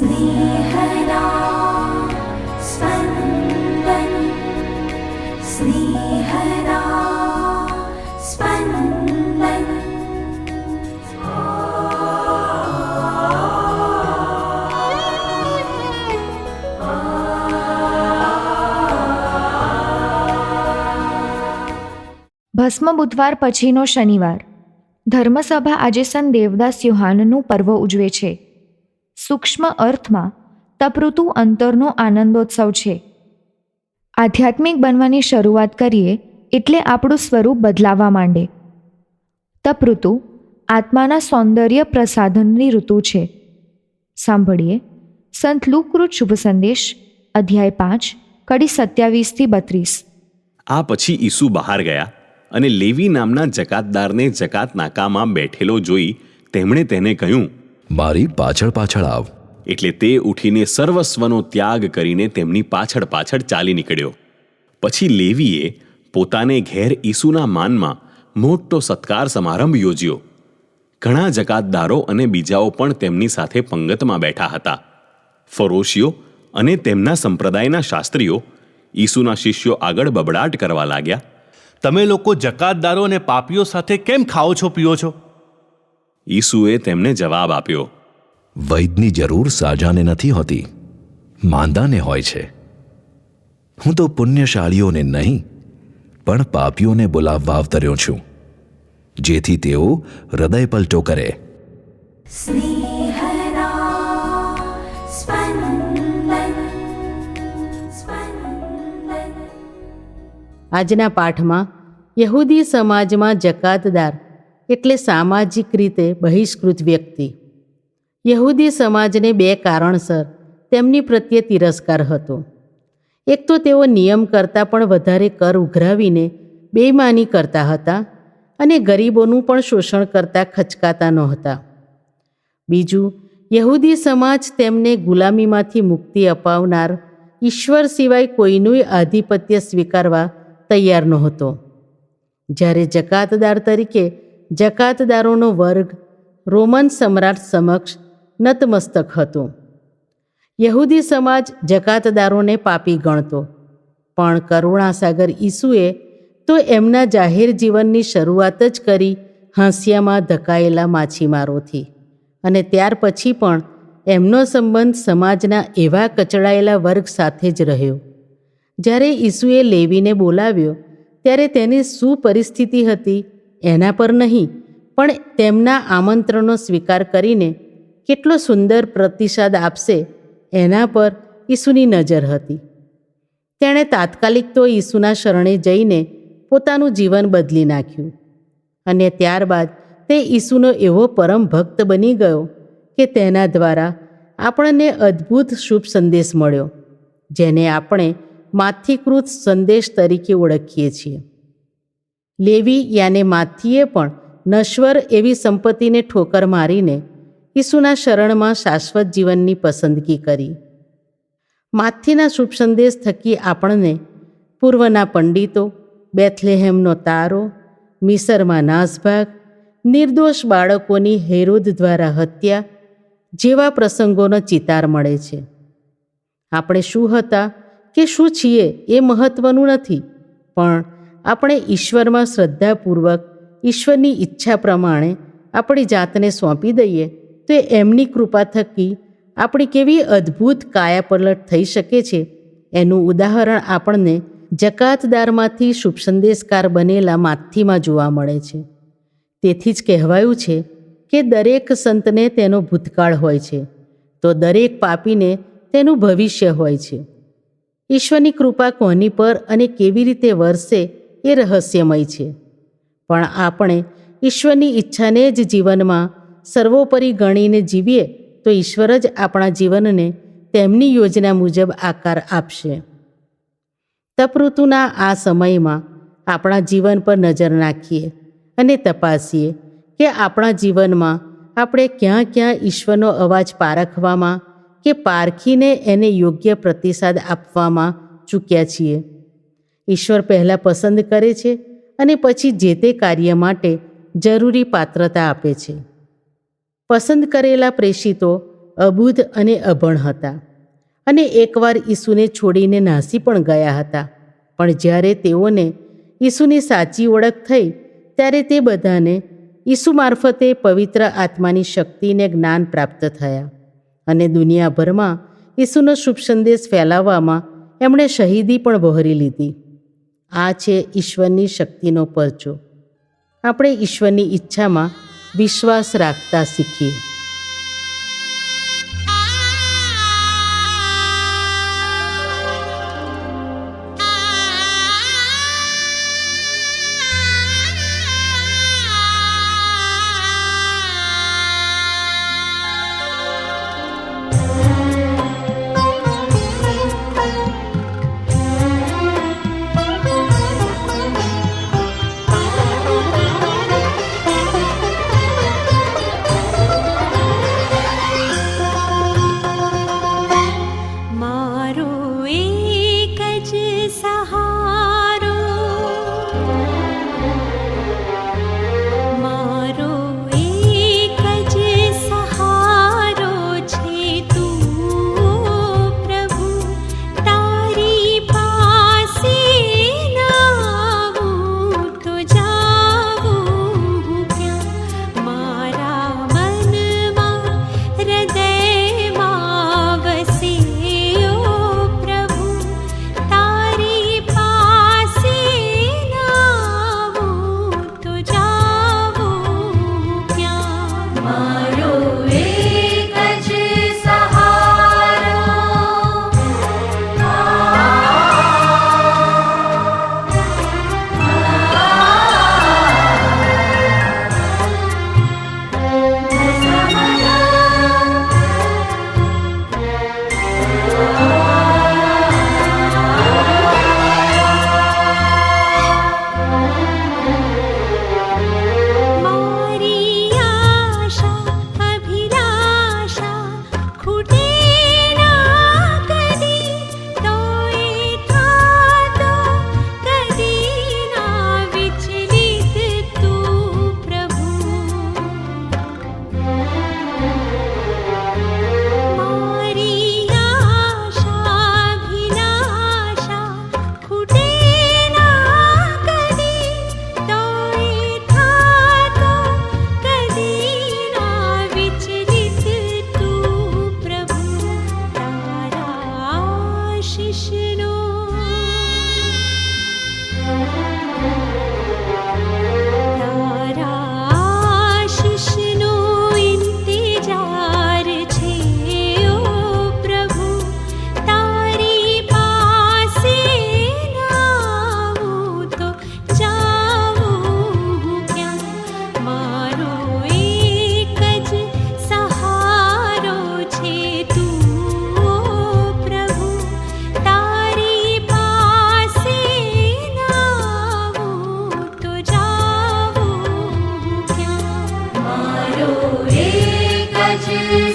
स्नेहदा स्पन्दन् स्नेहदा स्पन्दन् ભસ્મ બુધવાર પછીનો શનિવાર ધર્મસભા આજે સંત દેવદાસ યુહાનનું પર્વ ઉજવે છે સૂક્ષ્મ અર્થમાં તપઋતુ અંતરનો આનંદોત્સવ છે. આધ્યાત્મિક બનવાની શરૂઆત કરીએ એટલે આપણું સ્વરૂપ બદલાવા માંડે. તપઋતુ આત્માના સૌંદર્ય પ્રસાધનની ઋતુ છે. સાંભળીએ. સંત લુકૃત શુભ સંદેશ, અધ્યાય પાંચ, કડી સત્યાવીસથી બત્રીસ. આ પછી ઈસુ બહાર ગયા અને લેવી નામના જકાતદારને જકાત નાકામાં બેઠેલો જોઈ તેમણે તેને કહ્યું મારી પાછળ પાછળ આવ. એટલે તે ઉઠીને સર્વસ્વનો ત્યાગ કરીને તેમની પાછળ પાછળ ચાલી નીકળ્યો. પછી લેવીએ પોતાને ઘેર ઈસુના માનમાં મોટો સત્કાર સમારંભ યોજ્યો. ઘણા જકાતદારો અને બીજાઓ પણ તેમની સાથે પંગતમાં બેઠા હતા. ફરોશીઓ અને તેમના સંપ્રદાયના શાસ્ત્રીઓ ઈસુના શિષ્યો આગળ બબડાટ કરવા લાગ્યા. તમે લોકો જકાતદારો અને પાપીઓ સાથે કેમ ખાઓ છો પીઓ છો? ઈસુએ તેમને જવાબ આપ્યો વૈદની જરૂર સાજાને નથી હોતી માંદાને હોય છે. હું તો પુણ્યશાળીઓને નહીં પણ પાપીઓને બોલાવવા અવતર્યો છું જેથી તેઓ હૃદય પલટો કરે. આજના પાઠમાં યહૂદી સમાજમાં જકાતદાર એટલે સામાજિક રીતે બહિષ્કૃત વ્યક્તિ. યહૂદી સમાજને બે કારણસર તેમની પ્રત્યે તિરસ્કાર હતો. એક તો તેઓ નિયમ કરતાં પણ વધારે કર ઉઘરાવીને બેઈમાની કરતા હતા અને ગરીબોનું પણ શોષણ કરતા ખચકાતા નહોતા. બીજું, યહૂદી સમાજ તેમને ગુલામીમાંથી મુક્તિ અપાવનાર ઈશ્વર સિવાય કોઈનું આધિપત્ય સ્વીકારવા તૈયાર નહોતો. જ્યારે જકાતદાર તરીકે જકાતદારોનો વર્ગ રોમન સમ્રાટ સમક્ષ નતમસ્તક હતો. યહૂદી સમાજ જકાતદારોને પાપી ગણતો. પણ કરુણાસાગર ઈસુએ તો એમના જાહેર જીવનની શરૂઆત જ કરી હાંસિયામાં ધકાયેલા માછીમારોથી. અને ત્યાર પછી પણ એમનો સંબંધ સમાજના એવા કચડાયેલા વર્ગ સાથે જ રહ્યો. જ્યારે ઈસુએ લેવીને બોલાવ્યો, ત્યારે તેની શું પરિસ્થિતિ હતી એના પર નહીં, પણ તેમના આમંત્રણનો સ્વીકાર કરીને કેટલો સુંદર પ્રતિસાદ આપશે એના પર ઈસુની નજર હતી. તેણે તાત્કાલિક તો ઈસુના શરણે જઈને પોતાનું જીવન બદલી નાખ્યું અને ત્યારબાદ તે ઈસુનો એવો પરમ ભક્ત બની ગયો કે તેના દ્વારા આપણને અદ્ભુત શુભ સંદેશ મળ્યો, જેને આપણે માથીકૃત સંદેશ તરીકે ઓળખીએ છીએ. લેવી યાને માથીએ પણ નશ્વર એવી સંપત્તિને ઠોકર મારીને ઈસુના શરણમાં શાશ્વત જીવનની પસંદગી કરી. માથીના શુભ સંદેશ થકી આપણને પૂર્વના પંડિતો, બેથલેહેમનો તારો, મિસરમાં નાસભાગ, નિર્દોષ બાળકોની હેરોદ દ્વારા હત્યા જેવા પ્રસંગોનો ચિતાર મળે છે. આપણે શું હતા કે શું છીએ એ મહત્વનું નથી, પણ આપણે ઈશ્વરમાં શ્રદ્ધાપૂર્વક, ઈશ્વરની ઈચ્છા પ્રમાણે આપણી જાતને સોંપી દઈએ, તો એમની કૃપા થકી આપણી કેવી અદ્ભુત કાયાપલટ થઈ શકે છે. એનું ઉદાહરણ આપણને જકાતદારમાંથી શુભ સંદેશકાર બનેલા માથીમાં જોવા મળે છે. તેથી જ કહેવાયું છે કે દરેક સંતને તેનો ભૂતકાળ હોય છે, તો દરેક પાપીને તેનું ભવિષ્ય હોય છે. ઈશ્વરની કૃપા કોની પર અને કેવી રીતે વરસે એ રહસ્યમય છે. પણ આપણે ઈશ્વરની ઈચ્છાને જ જીવનમાં સર્વોપરી ગણીને જીવીએ તો ઈશ્વર જ આપણા જીવનને તેમની યોજના મુજબ આકાર આપશે. તપઋતુના આ સમયમાં આપણા જીવન પર નજર નાખીએ અને તપાસીએ કે આપણા જીવનમાં આપણે ક્યાં ક્યાં ઈશ્વરનો અવાજ પારખવામાં કે પારખીને એને યોગ્ય પ્રતિસાદ આપવામાં ચૂક્યા છીએ. ઈશ્વર પહેલાં પસંદ કરે છે અને પછી જે તે કાર્ય માટે જરૂરી પાત્રતા આપે છે. પસંદ કરેલા પ્રેષિતો અબુધ અને અભણ હતા અને એકવાર ઈસુને છોડીને નાસી પણ ગયા હતા. પણ જ્યારે તેઓને ઈસુની સાચી ઓળખ થઈ, ત્યારે તે બધાને ઈસુ મારફતે પવિત્ર આત્માની શક્તિને જ્ઞાન પ્રાપ્ત થયા અને દુનિયાભરમાં ઈસુનો શુભ સંદેશ ફેલાવવામાં એમણે શહીદી પણ વહોરી લીધી. આ છે ઈશ્વરની શક્તિનો પરચો. આપણે ઈશ્વરની ઈચ્છામાં વિશ્વાસ રાખતા શીખીએ. you.